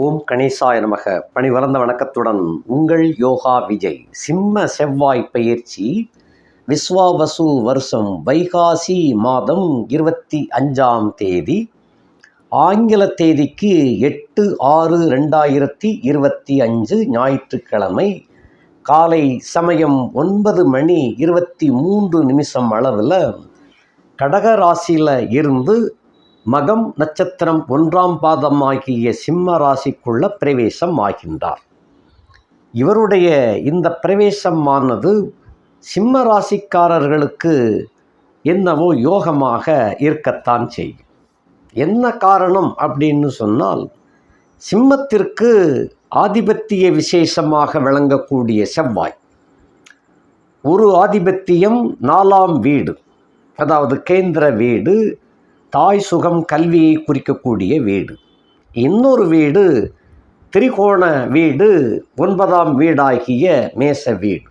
ஓம் கணேசாய நமக. பணிவரந்த வணக்கத்துடன் உங்கள் யோகா விஜய். சிம்ம செவ்வாய் பயிற்சி விஸ்வாவசு வருஷம் வைகாசி மாதம் இருபத்தி அஞ்சாம் தேதி. ஆங்கில தேதிக்கு எட்டு ஆறு ரெண்டாயிரத்தி இருபத்தி அஞ்சு ஞாயிற்றுக்கிழமை காலை சமயம் ஒன்பது மணி இருபத்தி மூன்று நிமிஷம் அளவில் கடகராசியில் இருந்து மகம் நட்சத்திரம் ஒன்றாம் பாதம் ஆகிய சிம்ம ராசிக்குள்ள பிரவேசம் ஆகின்றார் இவருடைய இந்த பிரவேசமானது சிம்ம ராசிக்காரர்களுக்கு என்னவோ யோகமாக இருக்கத்தான் செய்யும். என்ன காரணம் அப்படின்னு சொன்னால் சிம்மத்திற்கு ஆதிபத்திய விசேஷமாக விளங்கக்கூடிய செவ்வாய். ஒரு ஆதிபத்தியம் நாலாம் வீடு அதாவது கேந்திர வீடு தாய் சுகம் கல்வியை குறிக்கக்கூடிய வீடு. இன்னொரு வீடு திரிகோண வீடு ஒன்பதாம் வீடாகிய மேச வீடு.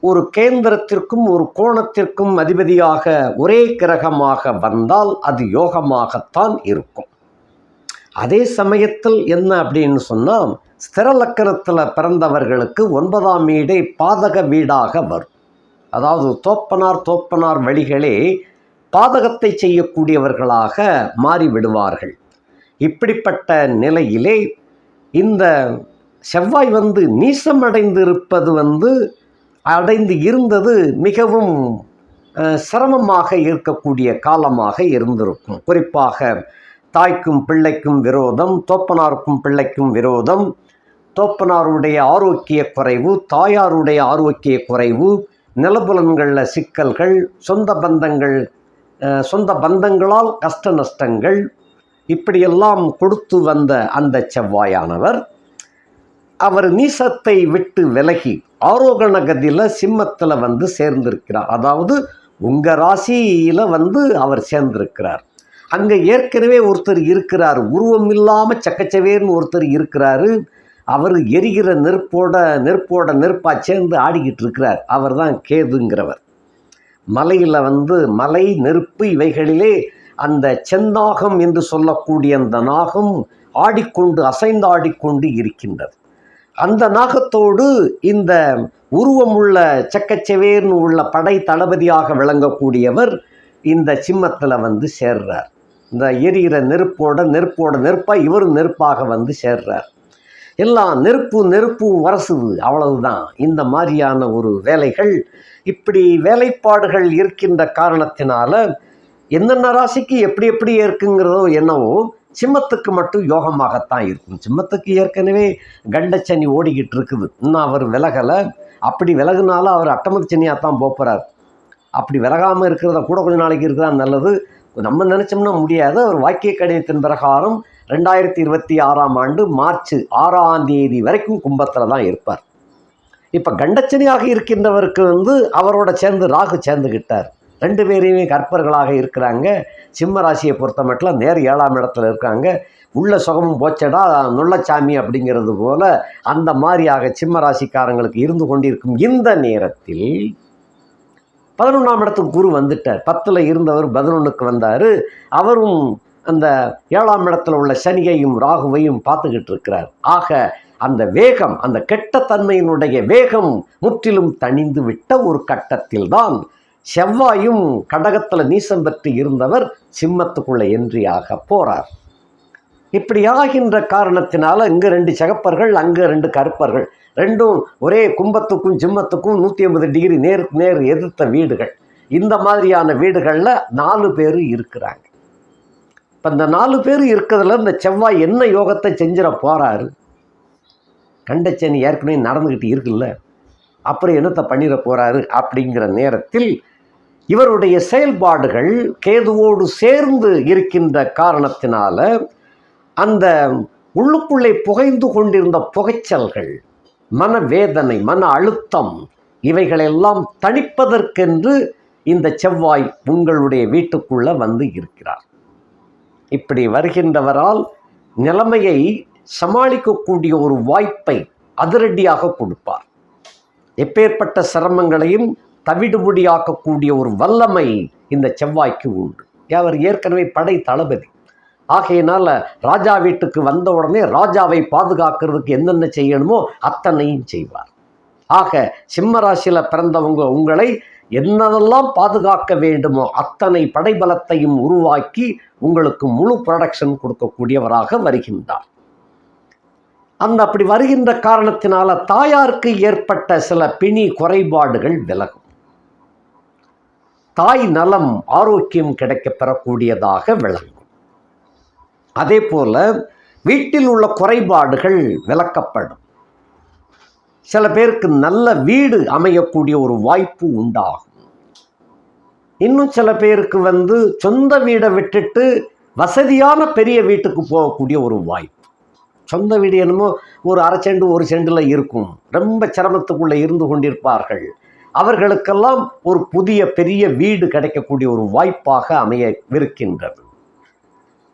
ஒரு கேந்திரத்திற்கும் ஒரு கோணத்திற்கும் அதிபதியாக ஒரே கிரகமாக வந்தால் அது யோகமாகத்தான் இருக்கும். அதே சமயத்தில் என்ன அப்படின்னு சொன்னால் ஸ்திரலக்கணத்தில் பிறந்தவர்களுக்கு ஒன்பதாம் வீடே பாதக வீடாக வரும். அதாவது தோப்பனார் தோப்பனார் வழிகளே பாதகத்தை செய்யக்கூடியவர்களாக மாறிவிடுவார்கள். இப்படிப்பட்ட நிலையிலே இந்த செவ்வாய் வந்து நீசம் அடைந்திருப்பது வந்து அடைந்து இருந்தது மிகவும் சிரமமாக இருக்கக்கூடிய காலமாக இருந்திருக்கும். குறிப்பாக தாய்க்கும் பிள்ளைக்கும் விரோதம் தோப்பனாருக்கும் பிள்ளைக்கும் விரோதம் தோப்பனாருடைய ஆரோக்கிய குறைவு தாயாருடைய ஆரோக்கிய குறைவு நிலபுலன்களில் சிக்கல்கள் சொந்த பந்தங்கள் சொந்த பந்தங்களால் கஷ்ட நஷ்டங்கள் இப்படியெல்லாம் கொடுத்து வந்த அந்த செவ்வாயானவர் அவர் நீசத்தை விட்டு விலகி ஆரோகண கதியில் சிம்மத்தில் வந்து சேர்ந்திருக்கிறார். அதாவது உங்கள் ராசியில் வந்து அவர் சேர்ந்திருக்கிறார். அங்கே ஏற்கனவே ஒருத்தர் இருக்கிறார். உருவம் இல்லாமல் சக்கச்சவேர்னு ஒருத்தர் இருக்கிறாரு. அவர் எரிகிற நெருப்போட நெருப்போட நெருப்பாக சேர்ந்து ஆடிக்கிட்டு இருக்கிறார். அவர் தான் கேதுங்கிறவர். மலையில் வந்து மலை நெருப்பு இவைகளிலே அந்த செந்நாகம் என்று சொல்லக்கூடிய அந்த நாகம் ஆடிக்கொண்டு அசைந்து ஆடிக்கொண்டு இருக்கின்றது. அந்த நாகத்தோடு இந்த உருவமுள்ள செக்கச்செவேர்னு உள்ள படை தளபதியாக விளங்கக்கூடியவர் இந்த சிம்மத்தில் வந்து சேர்றார். இந்த எரிகிற நெருப்போட நெருப்போட நெருப்பாக இவரும் நெருப்பாக வந்து சேர்றார். எல்லாம் நெருப்பு நெருப்பும் வரசுது. அவ்வளவுதான். இந்த மாதிரியான ஒரு வேலைகள் இப்படி வேலைப்பாடுகள் இருக்கின்ற காரணத்தினால என்னென்ன ராசிக்கு எப்படி எப்படி இருக்குங்கிறதோ என்னவோ சிம்மத்துக்கு மட்டும் யோகமாகத்தான் இருக்கும். சிம்மத்துக்கு ஏற்கனவே கண்டச்சனி ஓடிக்கிட்டு இருக்குது. இன்னும் அவர் விலகலை. அப்படி விலகுனாலும் அவர் அட்டமத்து சனியாக தான் போகிறார் அப்படி விலகாமல் இருக்கிறத கூட கொஞ்ச நாளைக்கு இருக்கிறதா நல்லது. நம்ம நினச்சோம்னா முடியாது. அவர் வாக்கிய கடிதத்தின் பிரகாரம் ரெண்டாயிரத்தி இருபத்தி ஆறாம் ஆண்டு மார்ச் ஆறாம் தேதி வரைக்கும் கும்பத்தில் தான் இருப்பார். இப்போ கண்டச்சனியாக இருக்கின்றவருக்கு வந்து அவரோட சேர்ந்து ராகு சேர்ந்துக்கிட்டார் ரெண்டு பேரையுமே கற்பர்களாக இருக்கிறாங்க. சிம்ம ராசியை பொறுத்த மட்டும் நேர் ஏழாம் இடத்துல இருக்காங்க. உள்ள சுகமும் போச்சடா நுள்ளச்சாமி அப்படிங்கிறது போல அந்த மாதிரியாக சிம்ம ராசிக்காரங்களுக்கு இருந்து கொண்டிருக்கும் இந்த நேரத்தில் பதினொன்றாம் இடத்துக்கு குரு வந்துட்டார். பத்தில் இருந்தவர் பதினொன்றுக்கு வந்தார். அவரும் அந்த ஏழாம் இடத்துல உள்ள சனியையும் ராகுவையும் பார்த்துக்கிட்டு இருக்கிறார் ஆக அந்த வேகம் அந்த கெட்ட தன்மையினுடைய வேகம் முற்றிலும் தணிந்து விட்ட ஒரு கட்டத்தில் தான் செவ்வாயும் கடகத்தில் நீசம் பெற்று இருந்தவர் சிம்மத்துக்குள்ள என்றியாக போறார். இப்படி ஆகின்ற காரணத்தினால இங்கே ரெண்டு சகப்பர்கள் அங்கே ரெண்டு கருப்பர்கள். ரெண்டும் ஒரே கும்பத்துக்கும் சிம்மத்துக்கும் நூற்றி ஐம்பது டிகிரி நேர் நேர் எதிர்த்த வீடுகள். இந்த மாதிரியான வீடுகளில் நாலு பேர் இருக்கிறாங்க. இப்போ இந்த நாலு பேர் இருக்கிறதுல இந்த செவ்வாய் என்ன யோகத்தை செஞ்சிட போகிறாரு கண்டச்சனி ஏற்கனவே நடந்துக்கிட்டு இருக்குல்ல. அப்புறம் என்னத்தை பண்ணிட போகிறாரு அப்படிங்கிற நேரத்தில் இவருடைய செயல்பாடுகள் கேதுவோடு சேர்ந்து இருக்கின்ற காரணத்தினால அந்த உள்ளுக்குள்ளே புகைந்து கொண்டிருந்த புகைச்சல்கள் மனவேதனை மன அழுத்தம் இவைகளெல்லாம் தணிப்பதற்கென்று இந்த செவ்வாய் உங்களுடைய வீட்டுக்குள்ளே வந்து இருக்கிறார். இப்படி வருகின்றவரால் நிலைமையை சமாளிக்கக்கூடிய ஒரு வாய்ப்பை அதிரடியாக கொடுப்பார். எப்பேற்பட்ட சிரமங்களையும் தவிடுபடியாக்கக்கூடிய ஒரு வல்லமை இந்த செவ்வாய்க்கு உண்டு. அவர் ஏற்கனவே படை தளபதி. ஆகையினால ராஜா வீட்டுக்கு வந்த உடனே ராஜாவை பாதுகாக்கிறதுக்கு என்னென்ன செய்யணுமோ அத்தனையும் செய்வார். ஆக சிம்ம ராசியில் பிறந்தவங்க உங்களை என்னதெல்லாம் பாதுகாக்க வேண்டுமோ அத்தனை படைபலத்தையும் உருவாக்கி உங்களுக்கு முழு ப்ரொடக்ஷன் கொடுக்கக்கூடியவராக வருகின்றார். அந்த அப்படி வருகின்ற காரணத்தினால தாயாருக்கு ஏற்பட்ட சில பிணி குறைபாடுகள் விலகும். தாய் நலம் ஆரோக்கியம் கிடைக்க பெறக்கூடியதாக விளங்கும். அதே போல வீட்டில் உள்ள குறைபாடுகள் விளக்கப்படும். சில பேருக்கு நல்ல வீடு அமையக்கூடிய ஒரு வாய்ப்பு உண்டாகும். இன்னும் சில பேருக்கு வந்து சொந்த வீடை விட்டுட்டு வசதியான பெரிய வீட்டுக்கு போகக்கூடிய ஒரு வாய்ப்பு. சொந்த வீடு என்னமோ ஒரு அரை செண்டு ஒரு செண்டில் இருக்கும். ரொம்ப சிரமத்துக்குள்ளே இருந்து கொண்டிருப்பார்கள். அவர்களுக்கெல்லாம் ஒரு புதிய பெரிய வீடு கிடைக்கக்கூடிய ஒரு வாய்ப்பாக அமையவிருக்கின்றது.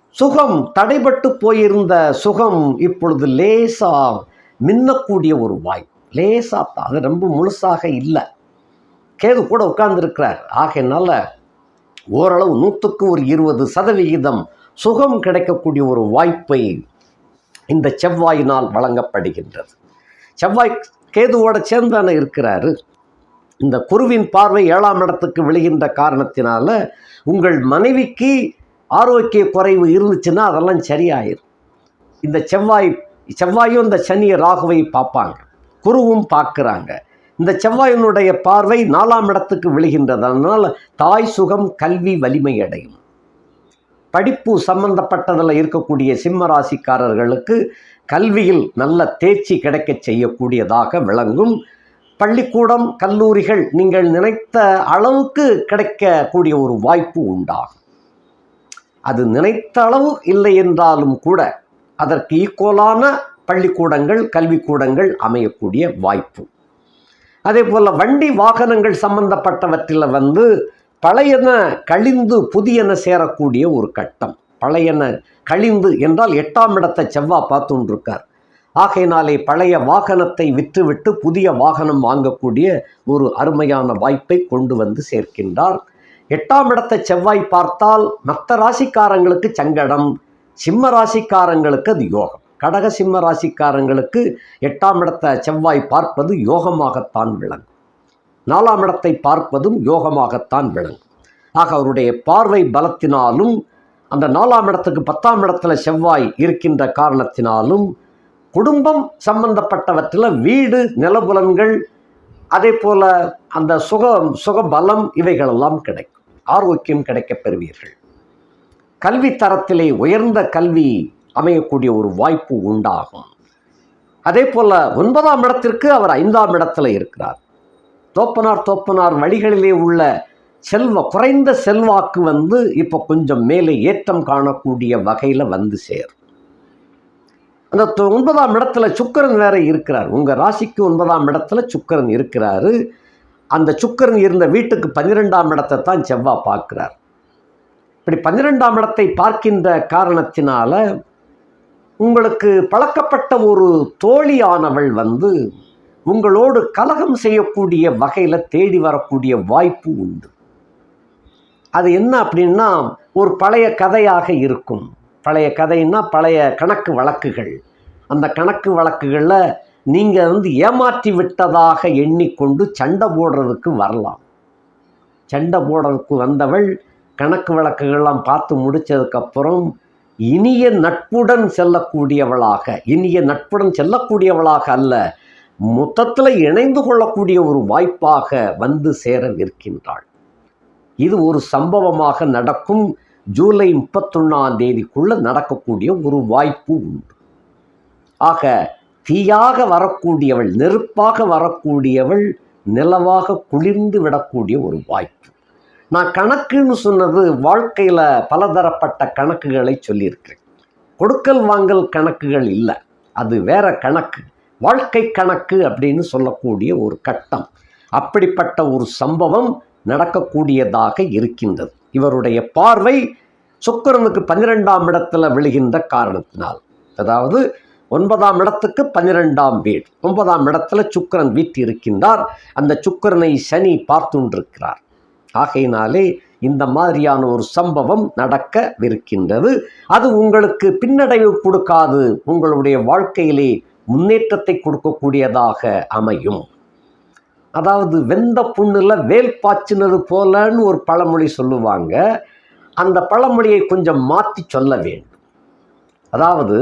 சுகம் தடைபட்டு போயிருந்த சுகம் இப்பொழுது லேசாக மின்னக்கூடிய ஒரு வாய்ப்பு. லேசா தான் அது ரொம்ப முழுசாக இல்லை. கேது கூட உட்கார்ந்துருக்கிறார். ஆகையினால ஓரளவு நூற்றுக்கு ஒரு இருபது சதவிகிதம் சுகம் கிடைக்கக்கூடிய ஒரு வாய்ப்பை இந்த செவ்வாயினால் வழங்கப்படுகின்றது. செவ்வாய் கேதுவோட சேர்ந்தானே இருக்கிறாரு? இந்த குருவின் பார்வை ஏழாம் இடத்துக்கு விழுகின்ற காரணத்தினால உங்கள் மனைவிக்கு ஆரோக்கிய குறைவு இருந்துச்சுன்னா அதெல்லாம் சரியாயிரும். இந்த செவ்வாய் செவ்வாயும் இந்த சனியை ராகுவை பார்ப்பாங்க. குருவும் பார்க்குறாங்க. இந்த செவ்வாயினுடைய பார்வை நாலாம் இடத்துக்கு விழுகின்றது. அதனால் தாய் சுகம் கல்வி வலிமை அடையும். படிப்பு சம்பந்தப்பட்டதில் இருக்கக்கூடிய சிம்ம ராசிக்காரர்களுக்கு கல்வியில் நல்ல தேர்ச்சி கிடைக்க செய்யக்கூடியதாக விளங்கும். பள்ளிக்கூடம் கல்லூரிகள் நீங்கள் நினைத்த அளவுக்கு கிடைக்கக்கூடிய ஒரு வாய்ப்பு உண்டாகும். அது நினைத்த அளவு இல்லை என்றாலும் கூட அதற்கு ஈக்குவலான பள்ளிக்கூடங்கள் கல்விக்கூடங்கள் அமையக்கூடிய வாய்ப்பு. அதே போல் வண்டி வாகனங்கள் சம்பந்தப்பட்டவற்றில் வந்து பழையன கழிந்து புதியன சேரக்கூடிய ஒரு கட்டம். பழையன கழிந்து என்றால் எட்டாம் இடத்தை செவ்வாய் பார்த்துருக்கார் ஆகையினாலே பழைய வாகனத்தை விற்றுவிட்டு புதிய வாகனம் வாங்கக்கூடிய ஒரு அருமையான வாய்ப்பை கொண்டு வந்து சேர்க்கின்றார். எட்டாம் இடத்தை செவ்வாய் பார்த்தால் மற்ற ராசிக்காரங்களுக்கு சங்கடம் சிம்ம ராசிக்காரங்களுக்கு அது யோகம். கடக சிம்ம ராசிக்காரங்களுக்கு எட்டாம் இடத்தை செவ்வாய் பார்ப்பது யோகமாகத்தான் விளங்கும். நாலாம் இடத்தை பார்ப்பதும் யோகமாகத்தான் விளங்கும். ஆக அவருடைய பார்வை பலத்தினாலும் அந்த நாலாம் இடத்துக்கு பத்தாம் இடத்துல செவ்வாய் இருக்கின்ற காரணத்தினாலும் குடும்பம் சம்பந்தப்பட்டவற்றில் வீடு நிலபுலன்கள் அதே போல் அந்த சுக சுகபலம் இவைகளெல்லாம் கிடைக்கும். ஆரோக்கியம் கிடைக்கப் பெறுவீர்கள். கல்வி தரத்திலே உயர்ந்த கல்வி அமையக்கூடிய ஒரு வாய்ப்பு உண்டாகும். அதே போல ஒன்பதாம் இடத்திற்கு அவர் ஐந்தாம் இடத்துல இருக்கிறார். தோப்பனார் தோப்பனார் வழிகளிலே உள்ள செல்வ குறைந்த செல்வாக்கு வந்து இப்போ கொஞ்சம் மேலே ஏற்றம் காணக்கூடிய வகையில் வந்து சேரும். அந்த தொ- ஒன்பதாம் இடத்துல சுக்கிரன் வேற இருக்கிறார். உங்கள் ராசிக்கு ஒன்பதாம் இடத்துல சுக்கிரன் இருக்கிறாரு. அந்த சுக்கிரன் இருந்த வீட்டுக்கு பன்னிரெண்டாம் இடத்தை தான் செவ்வாய் பார்க்கிறார். இப்படி பன்னிரெண்டாம் இடத்தை பார்க்கின்ற காரணத்தினால உங்களுக்கு பழக்கப்பட்ட ஒரு தோழியானவள் வந்து உங்களோடு கலகம் செய்யக்கூடிய வகையில் தேடி வரக்கூடிய வாய்ப்பு உண்டு. அது என்ன அப்படின்னா ஒரு பழைய கதையாக இருக்கும். பழைய கதைன்னா பழைய கணக்கு வழக்குகள். அந்த கணக்கு வழக்குகளில் நீங்கள் வந்து ஏமாற்றி விட்டதாக எண்ணிக்கொண்டு சண்டை போடுறதுக்கு வரலாம். சண்டை போடுறதுக்கு வந்தவள் கணக்கு வழக்குகள்லாம் பார்த்து முடித்ததுக்கப்புறம் இனிய நட்புடன் செல்லக்கூடியவளாக இனிய நட்புடன் செல்லக்கூடியவளாக அல்ல மொத்தத்தில் இணைந்து கொள்ளக்கூடிய ஒரு வாய்ப்பாக வந்து சேர நிற்கின்றாள். இது ஒரு சம்பவமாக நடக்கும். ஜூலை முப்பத்தொன்னாம் தேதிக்குள்ள நடக்கக்கூடிய ஒரு வாய்ப்பு உண்டு. ஆக தீயாக வரக்கூடியவள் நெருப்பாக வரக்கூடியவள் நிலவாக குளிர்ந்து விடக்கூடிய ஒரு வாய்ப்பு. நான் கணக்குன்னு சொன்னது வாழ்க்கையில் பலதரப்பட்ட கணக்குகளை சொல்லியிருக்கிறேன். கொடுக்கல் வாங்கல் கணக்குகள் இல்லை. அது வேற கணக்கு. வாழ்க்கை கணக்கு அப்படின்னு சொல்லக்கூடிய ஒரு கட்டம். அப்படிப்பட்ட ஒரு சம்பவம் நடக்கக்கூடியதாக இருக்கின்றது. இவருடைய பார்வை சுக்கிரனுக்கு பன்னிரெண்டாம் இடத்துல விழுகின்ற காரணத்தினால். அதாவது ஒன்பதாம் இடத்துக்கு பன்னிரெண்டாம் வீடு. ஒன்பதாம் இடத்துல சுக்கிரன் வீட்டு இருக்கின்றார் அந்த சுக்கிரனை சனி பார்த்துண்டிருக்கிறார். ஆகையினாலே இந்த மாதிரியான ஒரு சம்பவம் நடக்கவிருக்கின்றது. அது உங்களுக்கு பின்னடைவு கொடுக்காது. உங்களுடைய வாழ்க்கையிலே முன்னேற்றத்தை கொடுக்கக்கூடியதாக அமையும். அதாவது வெந்த புண்ணில் வேல் பாய்ச்சினது போலன்னு ஒரு பழமொழி சொல்லுவாங்க. அந்த பழமொழியை கொஞ்சம் மாற்றி சொல்ல வேண்டும். அதாவது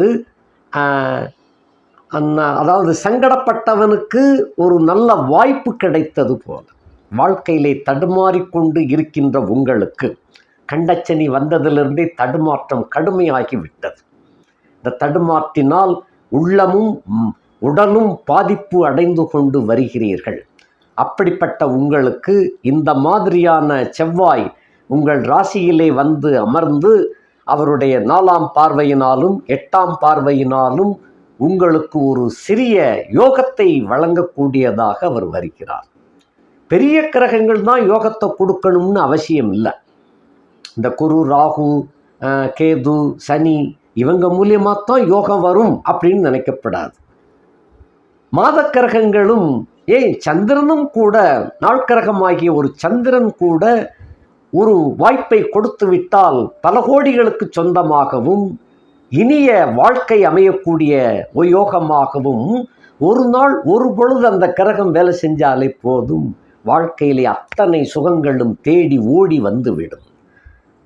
அந்த அதாவது சங்கடப்பட்டவனுக்கு ஒரு நல்ல வாய்ப்பு கிடைத்தது போல. வாழ்க்கையிலே தடுமாறிக்கொண்டு இருக்கின்ற உங்களுக்கு கண்டச்சனி வந்ததிலிருந்தே தடுமாற்றம் கடுமையாகிவிட்டது. இந்த தடுமாற்றினால் உள்ளமும் உடலும் பாதிப்பு அடைந்து கொண்டு வருகிறீர்கள். அப்படிப்பட்ட உங்களுக்கு இந்த மாதிரியான செவ்வாய் உங்கள் ராசியிலே வந்து அமர்ந்து அவருடைய நாலாம் பார்வையினாலும் எட்டாம் பார்வையினாலும் உங்களுக்கு ஒரு சிறிய யோகத்தை வழங்கக்கூடியதாக அவர் வருகிறார். பெரிய கிரகங்கள் தான் யோகத்தை கொடுக்கணும்னு அவசியம் இல்லை. இந்த குரு ராகு கேது சனி இவங்க மூலியமாக தான் யோகம் வரும் அப்படின்னு நினைக்கப்படாது. மாத கிரகங்களும் ஏன் சந்திரனும் கூட நாட்கிரகமாகிய ஒரு சந்திரன் கூட ஒரு வாய்ப்பை கொடுத்து விட்டால் பல கோடிகளுக்கு சொந்தமாகவும் இனிய வாழ்க்கை அமையக்கூடிய ஒரு யோகமாகவும் ஒரு நாள் ஒரு பொழுது அந்த கிரகம் வேலை செஞ்சாலே போதும். வாழ்க்கையிலே அத்தனை சுகங்களும் தேடி ஓடி வந்துவிடும்.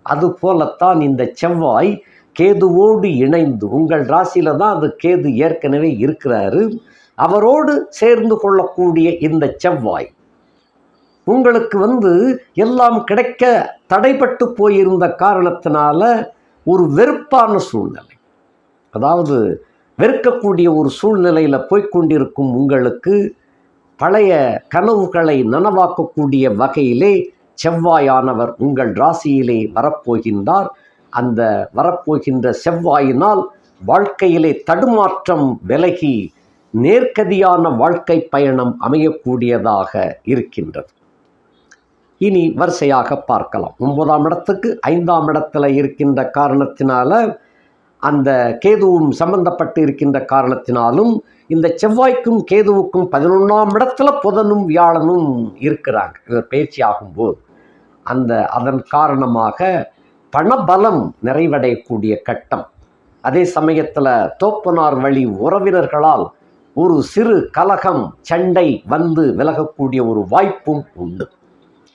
அதுபோலத்தான் இந்த செவ்வாய் கேதுவோடு இணைந்து உங்கள் ராசியில் தான் அது கேது ஏற்கனவே இருக்கிறாரு. அவரோடு சேர்ந்து கொள்ளக்கூடிய இந்த செவ்வாய் உங்களுக்கு வந்து எல்லாம் கிடைக்க தடைப்பட்டு போயிருந்த காரணத்தினால ஒரு வெறுப்பான சூழ்நிலை. அதாவது வெறுக்கக்கூடிய ஒரு சூழ்நிலையில் போய்க்கொண்டிருக்கும் உங்களுக்கு பழைய கனவுகளை நனவாக்கக்கூடிய வகையிலே செவ்வாயானவர் உங்கள் ராசியிலே வரப்போகின்றார். அந்த வரப்போகின்ற செவ்வாயினால் வாழ்க்கையிலே தடுமாற்றம் விலகி நேர்கதியான வாழ்க்கை பயணம் அமையக்கூடியதாக இருக்கின்றது. இனி வரிசையாக பார்க்கலாம். ஒன்பதாம் இடத்துக்கு ஐந்தாம் இடத்துல இருக்கின்ற காரணத்தினால அந்த கேதுவும் சம்பந்தப்பட்டு இருக்கின்ற காரணத்தினாலும் இந்த செவ்வாய்க்கும் கேதுவுக்கும் பதினொன்றாம் இடத்துல புதனும் வியாழனும் இருக்கிறாங்க. இவர் பயிற்சி ஆகும்போது அந்த அதன் காரணமாக பணபலம் நிறைவடையக்கூடிய கட்டம். அதே சமயத்தில் தோப்பனார் வழி உறவினர்களால் ஒரு சிறு கலகம் சண்டை வந்து விலகக்கூடிய ஒரு வாய்ப்பும் உண்டு.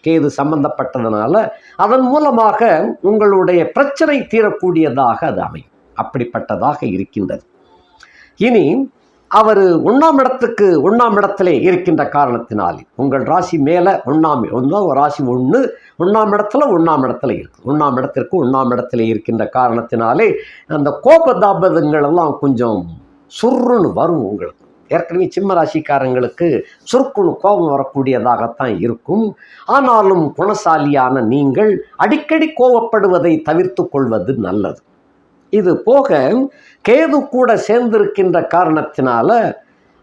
கேது சம்பந்தப்பட்டதுனால அதன் மூலமாக உங்களுடைய பிரச்சனை தீரக்கூடியதாக அது அமையும். அப்படிப்பட்டதாக இருக்கின்றது. இனி அவர் ஒன்றாம் இடத்துக்கு ஒன்றாம் இடத்திலே இருக்கின்ற காரணத்தினாலே. உங்கள் ராசி மேலே ஒன்றாம் ஒன்றா ஒரு ராசி ஒன்று ஒன்றாம் இடத்துல ஒன்றாம் இடத்துல இருக்கு. ஒன்றாம் இடத்திற்கு ஒன்றாம் இடத்துல இருக்கின்ற காரணத்தினாலே அந்த கோப தாபதங்கள் எல்லாம் கொஞ்சம் சுருன்னு வரும் உங்களுக்கு. ஏற்கனவே சிம்ம ராசிக்காரங்களுக்கு சுருக்குன்னு கோபம் வரக்கூடியதாகத்தான் இருக்கும். ஆனாலும் குணசாலியான நீங்கள் அடிக்கடி கோபப்படுவதை தவிர்த்து கொள்வது நல்லது. இது போக கேது கூட சேர்ந்திருக்கின்ற காரணத்தினால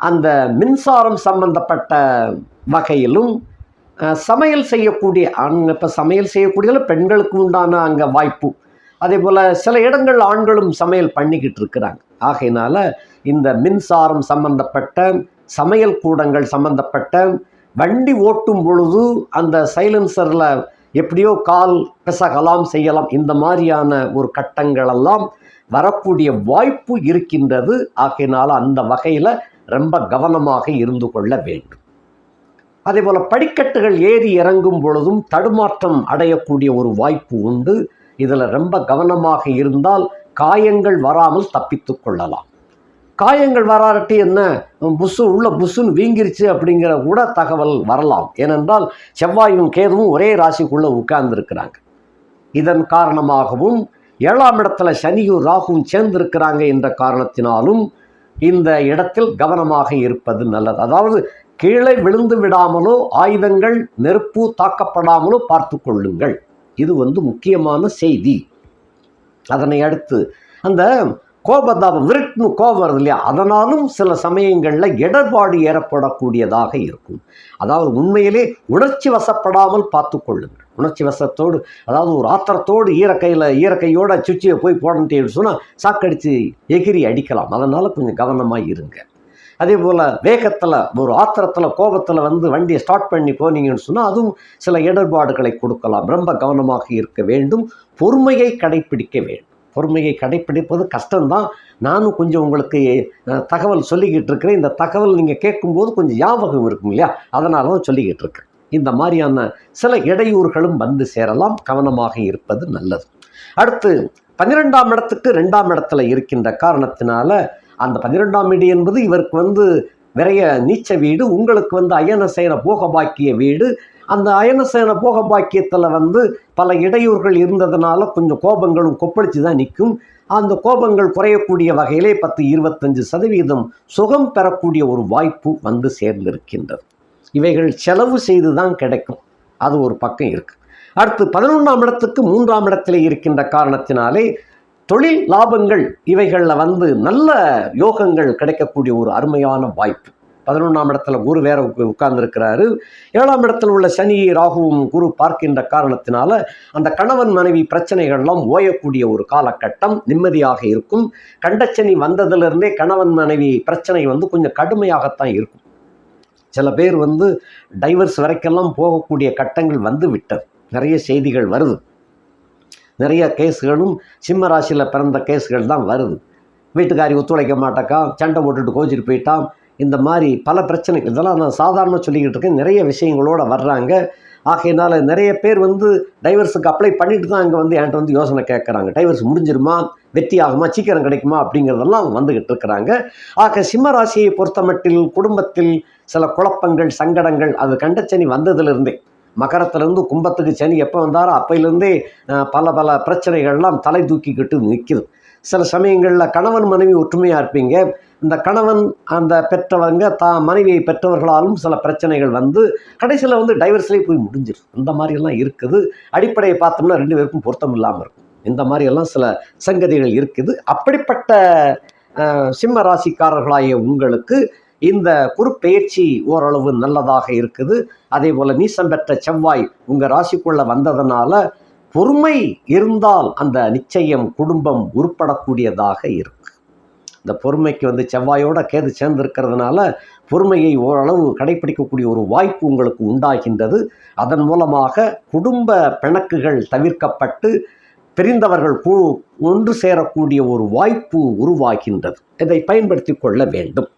அந்த மின்சாரம் சம்பந்தப்பட்ட வகையிலும் சமையல் செய்யக்கூடிய ஆண் இப்போ சமையல் செய்யக்கூடிய பெண்களுக்கு உண்டான அங்கே வாய்ப்பு. அதே போல் சில இடங்கள் ஆண்களும் சமையல் பண்ணிக்கிட்டு இருக்கிறாங்க. ஆகையினால இந்த மின்சாரம் சம்பந்தப்பட்ட சமையல் கூடங்கள் சம்பந்தப்பட்ட வண்டி ஓட்டும் பொழுது அந்த சைலன்சரில் எப்படியோ கால் பெசகலாம் செய்யலாம். இந்த மாதிரியான ஒரு கட்டங்களெல்லாம் வரக்கூடிய வாய்ப்பு இருக்கின்றது. ஆகையினால் அந்த வகையில் ரொம்ப கவனமாக இருந்து கொள்ள வேண்டும். அதே போல் படிக்கட்டுகள் ஏறி இறங்கும் பொழுதும் தடுமாற்றம் அடையக்கூடிய ஒரு வாய்ப்பு உண்டு. இதில் ரொம்ப கவனமாக இருந்தால் காயங்கள் வராமல் தப்பித்து கொள்ளலாம். காயங்கள் வராட்டி என்ன? புஷு உள்ள புஷுன்னு வீங்கிருச்சு அப்படிங்கிற கூட தகவல் வரலாம். ஏனென்றால் செவ்வாயும் கேதுவும் ஒரே ராசிக்குள்ளே உட்கார்ந்துருக்கிறாங்க. இதன் காரணமாகவும் ஏழாம் இடத்துல சனியும் ராகுவும் சேர்ந்திருக்கிறாங்க என்ற காரணத்தினாலும் இந்த இடத்தில் கவனமாக இருப்பது நல்லது. அதாவது கீழே விழுந்து விடாமலோ ஆயுதங்கள் நெருப்பு தாக்கப்படாமலோ பார்த்து கொள்ளுங்கள். இது வந்து முக்கியமான செய்தி. அதனை அடுத்து அந்த கோபதாபம் விருட்னு கோபம் வருது இல்லையா? அதனாலும் சில சமயங்களில் இடர்பாடு ஏற்படக்கூடியதாக இருக்கும். அதாவது உண்மையிலே உணர்ச்சி வசப்படாமல் பார்த்து கொள்ளுங்கள். உணர்ச்சி வசத்தோடு அதாவது ஒரு ஆத்திரத்தோடு ஈரக்கையில் ஈரக்கையோட சுச்சியை போய் போடணுட்டு சொன்னால் சாக்கடித்து எகிரி அடிக்கலாம். அதனால் கொஞ்சம் கவனமாக இருங்க. அதே போல் வேகத்தில் ஒரு ஆத்திரத்தில் கோபத்தில் வந்து வண்டியை ஸ்டார்ட் பண்ணி போனீங்கன்னு சொன்னால் அதுவும் சில இடர்பாடுகளை கொடுக்கலாம். ரொம்ப கவனமாக இருக்க வேண்டும். பொறுமையை கடைப்பிடிக்க வேண்டும். பொறுமையை கடைப்பிடிப்பது கஷ்டம்தான். நானும் கொஞ்சம் உங்களுக்கு தகவல் சொல்லிக்கிட்டு இருக்கிறேன் இந்த தகவல் நீங்கள் கேட்கும்போது கொஞ்சம் ஞாபகம் இருக்கும் இல்லையா? அதனால தான் சொல்லிக்கிட்டு இருக்கேன் இந்த மாதிரியான சில இடையூறுகளும் வந்து சேரலாம். கவனமாக இருப்பது நல்லது. அடுத்து பன்னிரெண்டாம் இடத்துக்கு ரெண்டாம் இடத்துல இருக்கின்ற காரணத்தினால அந்த பன்னிரெண்டாம் இடி என்பது இவருக்கு வந்து விரைய நீச்ச வீடு உங்களுக்கு வந்து ஐயான செய்கிற போக பாக்கிய வீடு அந்த அயனசேன போக பாக்கியத்தில் வந்து பல இடையூறுகள் இருந்ததுனால கொஞ்சம் கோபங்களும் கொப்பளிச்சு தான் நிற்கும். அந்த கோபங்கள் குறையக்கூடிய வகையிலே பத்து இருபத்தஞ்சு சதவீதம் சுகம் பெறக்கூடிய ஒரு வாய்ப்பு வந்து சேர்ந்திருக்கின்றது. இவைகள் செலவு செய்து தான் கிடைக்கும். அது ஒரு பக்கம் இருக்குது அடுத்து பதினொன்றாம் இடத்துக்கு மூன்றாம் இடத்திலே இருக்கின்ற காரணத்தினாலே தொழில் லாபங்கள் இவைகளில் வந்து நல்ல யோகங்கள் கிடைக்கக்கூடிய ஒரு அருமையான வாய்ப்பு. பதினொன்றாம் இடத்துல குரு வேற உட்கார்ந்துருக்கிறாரு. ஏழாம் இடத்துல உள்ள சனி ராகுவும் குரு பார்க்கின்ற காரணத்தினால அந்த கணவன் மனைவி பிரச்சனைகள்லாம் ஓயக்கூடிய ஒரு காலகட்டம் நிம்மதியாக இருக்கும். கண்டச்சனி வந்ததுலேருந்தே கணவன் மனைவி பிரச்சனை வந்து கொஞ்சம் கடுமையாகத்தான் இருக்கும். சில பேர் வந்து டைவர்ஸ் வரைக்கெல்லாம் போகக்கூடிய கட்டங்கள் வந்து விட்டது. நிறைய செய்திகள் வருது. நிறைய கேஸுகளும் சிம்ம ராசியில் பிறந்த கேஸுகள் தான் வருது. வீட்டுக்காரி ஒத்துழைக்க மாட்டாக்கா சண்டை போட்டுட்டு கோச்சிட்டு போயிட்டான். இந்த மாதிரி பல பிரச்சனைகள் இதெல்லாம் நான் சாதாரணமாக சொல்லிக்கிட்டு இருக்கேன். நிறைய விஷயங்களோட வர்றாங்க. ஆகையினால் நிறைய பேர் வந்து டைவர்ஸுக்கு அப்ளை பண்ணிட்டு தான் அங்கே வந்து என்கிட்ட வந்து யோசனை கேட்குறாங்க. டைவர்ஸ் முடிஞ்சிருமா? வெற்றி ஆகுமா? சீக்கிரம் கிடைக்குமா? அப்படிங்கிறதெல்லாம் வந்துக்கிட்டு இருக்கிறாங்க. ஆக சிம்ம ராசியை பொறுத்தமட்டில் குடும்பத்தில் சில குழப்பங்கள் சங்கடங்கள் அது கண்டச்சனி வந்ததிலிருந்தே. மகரத்திலேருந்து கும்பத்துக்கு சனி எப்போ வந்தாரோ அப்பையிலேருந்தே பல பல பிரச்சனைகள்லாம் தலை தூக்கிக்கிட்டு நிற்கிது சில சமயங்களில் கணவன் மனைவி ஒற்றுமையாக இருப்பீங்க. இந்த கணவன் அந்த பெற்றவங்க தான் மனைவியை பெற்றவர்களாலும் சில பிரச்சனைகள் வந்து கடைசியில் வந்து டைவர்ஸ்லேயே போய் முடிஞ்சிடும் இந்த மாதிரியெல்லாம் இருக்குது. அடிப்படையை பார்த்தோம்னா ரெண்டு பேருக்கும் பொருத்தம் இல்லாமல் இருக்கும். இந்த மாதிரியெல்லாம் சில சங்கதிகள் இருக்குது. அப்படிப்பட்ட சிம்ம ராசிக்காரர்களாகிய உங்களுக்கு இந்த குறுப்பெயர்ச்சி ஓரளவு நல்லதாக இருக்குது. அதே போல் நீசம் பெற்ற செவ்வாய் உங்கள் ராசிக்குள்ளே வந்ததுனால பொறுமை இருந்தால் அந்த நிச்சயம் குடும்பம் உருப்படக்கூடியதாக இருக்கு. இந்த பொறுமைக்கு வந்து செவ்வாயோட கேது சேர்ந்திருக்கிறதுனால பொறுமையை ஓரளவு கடைப்பிடிக்கக்கூடிய ஒரு வாய்ப்பு உங்களுக்கு உண்டாகின்றது. அதன் மூலமாக குடும்ப பிணக்குகள் தவிர்க்கப்பட்டு பிரிந்தவர்கள் கூ ஒன்று சேரக்கூடிய ஒரு வாய்ப்பு உருவாகின்றது. இதை பயன்படுத்தி கொள்ள வேண்டும்.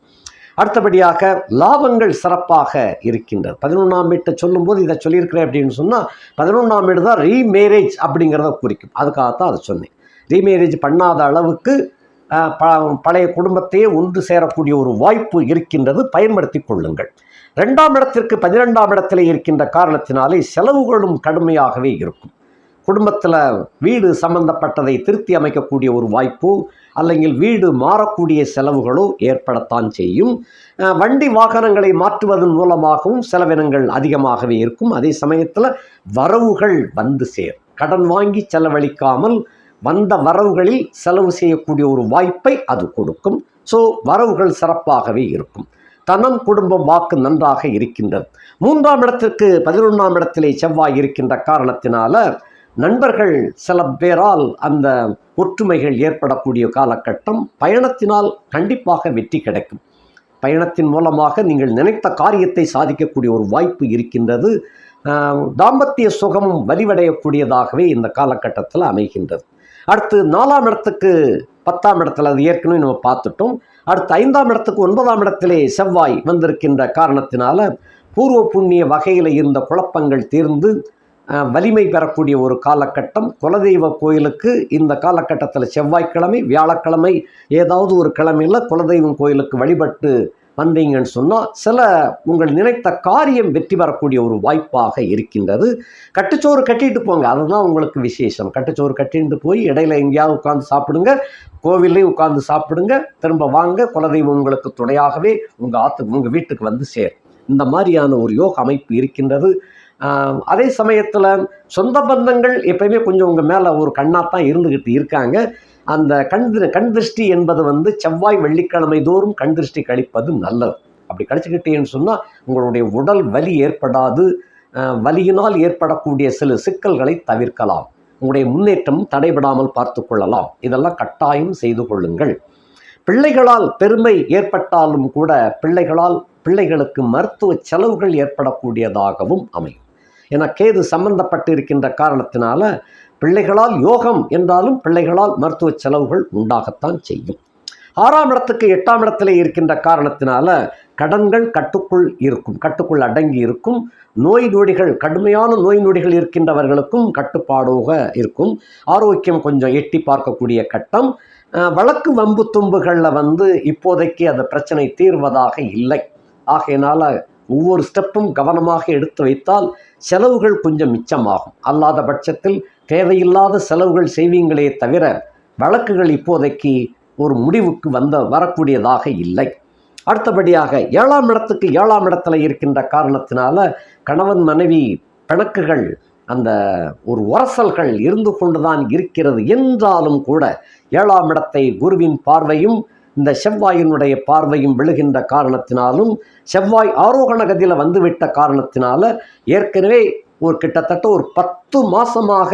அடுத்தபடியாக லாபங்கள் சிறப்பாக இருக்கின்றது. பதினொன்றாம் வீட்டை சொல்லும்போது இதை சொல்லியிருக்கிறேன் அப்படின்னு சொன்னால் பதினொன்றாம் வீடு தான் ரீமேரேஜ் அப்படிங்கிறத குறிக்கும். அதுக்காகத்தான் அதை சொன்னேன். ரீமேரேஜ் பண்ணாத அளவுக்கு ப பழைய குடும்பத்தையே ஒன்று சேரக்கூடிய ஒரு வாய்ப்பு இருக்கின்றது. பயன்படுத்தி கொள்ளுங்கள். ரெண்டாம் இடத்திற்கு பதினெண்டாம் இடத்திலே இருக்கின்ற காரணத்தினாலே செலவுகளும் கடுமையாகவே இருக்கும். குடும்பத்தில் வீடு சம்பந்தப்பட்டதை திருத்தி அமைக்கக்கூடிய ஒரு வாய்ப்பு அல்லங்கில் வீடு மாறக்கூடிய செலவுகளோ ஏற்படத்தான் செய்யும். வண்டி வாகனங்களை மாற்றுவதன் மூலமாகவும் செலவினங்கள் அதிகமாகவே இருக்கும். அதே சமயத்தில் வரவுகள் வந்து சேரும். கடன் வாங்கி செலவழிக்காமல் வந்த வரவுகளில் செலவு செய்யக்கூடிய ஒரு வாய்ப்பை அது கொடுக்கும். ஸோ வரவுகள் சிறப்பாகவே இருக்கும். தனம் குடும்பம் வாக்கு நன்றாக இருக்கின்றது மூன்றாம் இடத்திற்கு பதினொன்றாம் இடத்திலே செவ்வாய் இருக்கின்ற காரணத்தினால நண்பர்கள் சில பேரால் அந்த ஒற்றுமைகள் ஏற்படக்கூடிய காலகட்டம் பயணத்தினால் கண்டிப்பாக வெற்றி கிடைக்கும். பயணத்தின் மூலமாக நீங்கள் நினைத்த காரியத்தை சாதிக்கக்கூடிய ஒரு வாய்ப்பு இருக்கின்றது. தாம்பத்திய சுகமும் வலிவடையக்கூடியதாகவே இந்த காலகட்டத்தில் அமைகின்றது. அடுத்து நாலாம் இடத்துக்கு பத்தாம் இடத்துல அது ஏற்கனவே நம்ம பார்த்துட்டோம். அடுத்து ஐந்தாம் இடத்துக்கு ஒன்பதாம் இடத்திலே செவ்வாய் வந்திருக்கின்ற காரணத்தினால பூர்வ புண்ணிய வகையில் இருந்த குழப்பங்கள் தீர்ந்து வலிமை பெறக்கூடிய ஒரு காலகட்டம். குலதெய்வ கோயிலுக்கு இந்த காலகட்டத்தில் செவ்வாய்க்கிழமை வியாழக்கிழமை ஏதாவது ஒரு கிழமையில் குலதெய்வம் கோயிலுக்கு வழிபட்டு வந்தீங்கன்னு சொன்னால் சில உங்கள் நினைத்த காரியம் வெற்றி பெறக்கூடிய ஒரு வாய்ப்பாக இருக்கின்றது. கட்டுச்சோறு கட்டிட்டு போங்க. அதுதான் உங்களுக்கு விசேஷம். கட்டுச்சோறு கட்டிட்டு போய் இடையில எங்கேயாவது உட்காந்து சாப்பிடுங்க. கோவில்லையும் உட்காந்து சாப்பிடுங்க. திரும்ப வாங்க. குலதெய்வம் உங்களுக்கு துணையாகவே உங்கள் ஆத்து உங்கள் வீட்டுக்கு வந்து சேர் இந்த மாதிரியான ஒரு யோக அமைப்பு இருக்கின்றது. அதே சமயத்தில் சொந்த பந்தங்கள் எப்பயுமே கொஞ்சம் உங்கள் மேலே ஒரு கண்ணாக தான் இருந்துக்கிட்டு இருக்காங்க. அந்த கண் கண் திருஷ்டி என்பது வந்து செவ்வாய் வெள்ளிக்கிழமை தோறும் கண் திருஷ்டி கழிப்பது நல்லது. அப்படி கழிச்சுக்கிட்டேன்னு சொன்னால் உங்களுடைய உடல் வலி ஏற்படாது வலியினால் ஏற்படக்கூடிய சில சிக்கல்களை தவிர்க்கலாம். உங்களுடைய முன்னேற்றம் தடைபடாமல் பார்த்து கொள்ளலாம். இதெல்லாம் கட்டாயம் செய்து கொள்ளுங்கள். பிள்ளைகளால் பெருமை ஏற்பட்டாலும் கூட பிள்ளைகளால் பிள்ளைகளுக்கு மருத்துவ செலவுகள் ஏற்படக்கூடியதாகவும் அமையும். என கேது சம்பந்தப்பட்டு இருக்கின்ற காரணத்தினால பிள்ளைகளால் யோகம் என்றாலும் பிள்ளைகளால் மருத்துவ செலவுகள் உண்டாகத்தான் செய்யும். ஆறாம் இடத்துக்கு எட்டாம் இடத்திலே இருக்கின்ற காரணத்தினால கடன்கள் கட்டுக்குள் இருக்கும் கட்டுக்குள் அடங்கி இருக்கும். நோய் நொடிகள் கடுமையான நோய் நொடிகள் இருக்கின்றவர்களுக்கும் கட்டுப்பாடோக இருக்கும். ஆரோக்கியம் கொஞ்சம் எட்டி பார்க்கக்கூடிய கட்டம். வழக்கு வம்பு தும்புகளில் வந்து இப்போதைக்கு அந்த பிரச்சனை தீர்வதாக இல்லை. ஆகையினால் ஒவ்வொரு ஸ்டெப்பும் கவனமாக எடுத்து வைத்தால் செலவுகள் கொஞ்சம் மிச்சமாகும். அல்லாத பட்சத்தில் தேவையில்லாத செலவுகள் செய்வீங்களே தவிர வழக்குகள் இப்போதைக்கு ஒரு முடிவுக்கு வந்த வரக்கூடியதாக இல்லை. அடுத்தபடியாக ஏழாம் இடத்துக்கு ஏழாம் இடத்துல இருக்கின்ற காரணத்தினால கணவன் மனைவி பிணக்குகள் அந்த ஒரு உரசல்கள் இருந்து கொண்டுதான் இருக்கிறது என்றாலும் கூட ஏழாம் இடத்தை குருவின் பார்வையும் இந்த செவ்வாயினுடைய பார்வையும் விழுகின்ற காரணத்தினாலும் செவ்வாய் ஆரோகண கதியில் வந்துவிட்ட காரணத்தினால ஏற்கனவே ஒரு கிட்டத்தட்ட ஒரு பத்து மாதமாக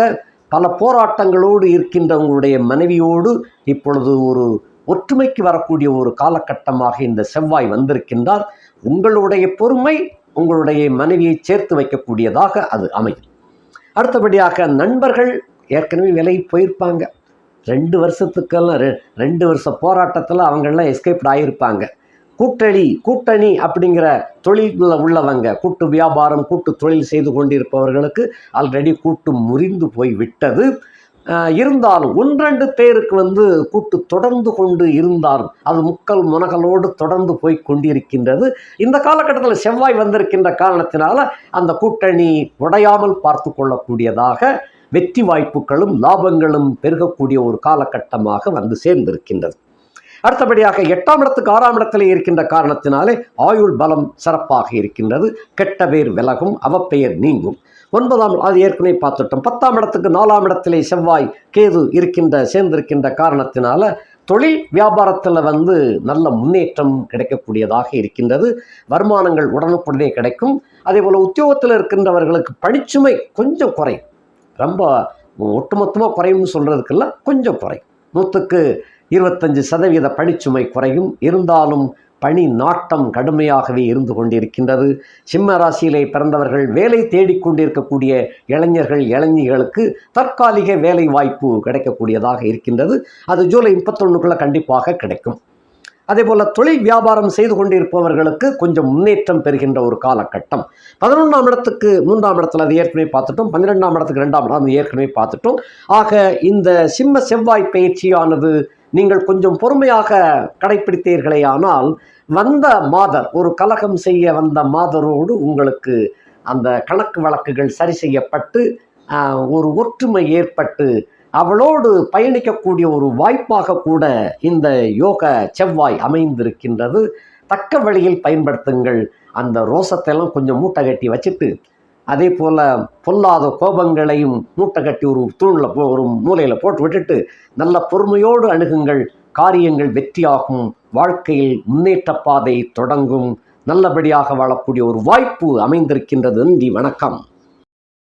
பல போராட்டங்களோடு இருக்கின்ற உங்களுடைய மனைவியோடு இப்பொழுது ஒரு ஒற்றுமைக்கு வரக்கூடிய ஒரு காலகட்டமாக இந்த செவ்வாய் வந்திருக்கின்றார். உங்களுடைய பொறுமை உங்களுடைய மனைவியை சேர்த்து வைக்கக்கூடியதாக அது அமையும். அடுத்தபடியாக நண்பர்கள் ஏற்கனவே விலகி போயிருப்பாங்க. ரெண்டு வருஷத்துக்கெல்லாம் ரெ ரெண்டு வருஷ போராட்டத்தில் அவங்கெல்லாம் எஸ்கேப்ட் ஆகியிருப்பாங்க கூட்டணி கூட்டணி அப்படிங்கிற தொழிலில் உள்ளவங்க கூட்டு வியாபாரம் கூட்டு தொழில் செய்து கொண்டிருப்பவர்களுக்கு ஆல்ரெடி கூட்டு முறிந்து போய் விட்டது. இருந்தாலும் ஒன்றெண்டு பேருக்கு வந்து கூட்டு தொடர்ந்து கொண்டு இருந்தாலும் அது முக்கல் முனகலோடு தொடர்ந்து போய் கொண்டிருக்கின்றது. இந்த காலகட்டத்தில் செவ்வாய் வந்திருக்கின்ற காரணத்தினால அந்த கூட்டணி உடையாமல் பார்த்து கொள்ளக்கூடியதாக வெற்றி வாய்ப்புகளும் லாபங்களும் பெருகக்கூடிய ஒரு காலகட்டமாக வந்து சேர்ந்திருக்கின்றது. அடுத்தபடியாக எட்டாம் இடத்துக்கு ஆறாம் இடத்திலே இருக்கின்ற காரணத்தினாலே ஆயுள் பலம் சிறப்பாக இருக்கின்றது. கெட்ட பேர் விலகும் அவப்பெயர் நீங்கும். ஒன்பதாம் அது ஏற்கனவே பார்த்துட்டோம். பத்தாம் இடத்துக்கு நாலாம் இடத்திலே செவ்வாய் கேது இருக்கின்ற சேர்ந்திருக்கின்ற காரணத்தினால தொழில் வியாபாரத்தில் வந்து நல்ல முன்னேற்றம் கிடைக்கக்கூடியதாக இருக்கின்றது. வருமானங்கள் உடனுக்குடனே கிடைக்கும். அதே போல் உத்தியோகத்தில் இருக்கின்றவர்களுக்கு பணிச்சுமை கொஞ்சம் குறையும். ரொம்ப ஒட்டுமொத்தமாக குறையும்னு சொல்கிறதுக்கெல்லாம் கொஞ்சம் குறையும். நூற்றுக்கு இருபத்தஞ்சு சதவீத பணிச்சுமை குறையும். இருந்தாலும் பணி நாட்டம் கடுமையாகவே இருந்து கொண்டிருக்கின்றது. சிம்ம ராசியிலே பிறந்தவர்கள் வேலை தேடிக்கொண்டிருக்கக்கூடிய இளைஞர்கள் இளைஞர்களுக்கு தற்காலிக வேலை வாய்ப்பு கிடைக்கக்கூடியதாக இருக்கின்றது. அது ஜூலை முப்பத்தொன்னுக்குள்ளே கண்டிப்பாக கிடைக்கும். அதே போல் தொழில் வியாபாரம் செய்து கொண்டிருப்பவர்களுக்கு கொஞ்சம் முன்னேற்றம் பெறுகின்ற ஒரு காலகட்டம். பதினொன்றாம் இடத்துக்கு மூன்றாம் இடத்துல அது ஏற்கனவே பார்த்துட்டோம். பன்னிரெண்டாம் இடத்துக்கு ரெண்டாம் இடம் அது ஏற்கனவே பார்த்துட்டோம். ஆக இந்த சிம்ம செவ்வாய் பயிற்சியானது நீங்கள் கொஞ்சம் பொறுமையாக கடைபிடித்தீர்களே ஆனால் வந்த மாதர் ஒரு கலகம் செய்ய வந்த மாதரோடு உங்களுக்கு அந்த கணக்கு வழக்குகள் சரி செய்யப்பட்டு ஒரு ஒற்றுமை ஏற்பட்டு அவளோடு பயணிக்கக்கூடிய ஒரு வாய்ப்பாக கூட இந்த யோக செவ்வாய் அமைந்திருக்கின்றது. தக்க வழியில் பயன்படுத்துங்கள். அந்த ரோசத்தை எல்லாம் கொஞ்சம் மூட்டை கட்டி வச்சுட்டு அதே போல் பொல்லாத கோபங்களையும் மூட்டை கட்டி ஒரு தூணில் போ ஒரு மூலையில் போட்டு விட்டுட்டு நல்ல பொறுமையோடு அணுகுங்கள். காரியங்கள் வெற்றியாகும். வாழ்க்கையில் முன்னேற்ற பாதை தொடங்கும். நல்லபடியாக வாழக்கூடிய ஒரு வாய்ப்பு அமைந்திருக்கின்றது நன்றி வணக்கம்.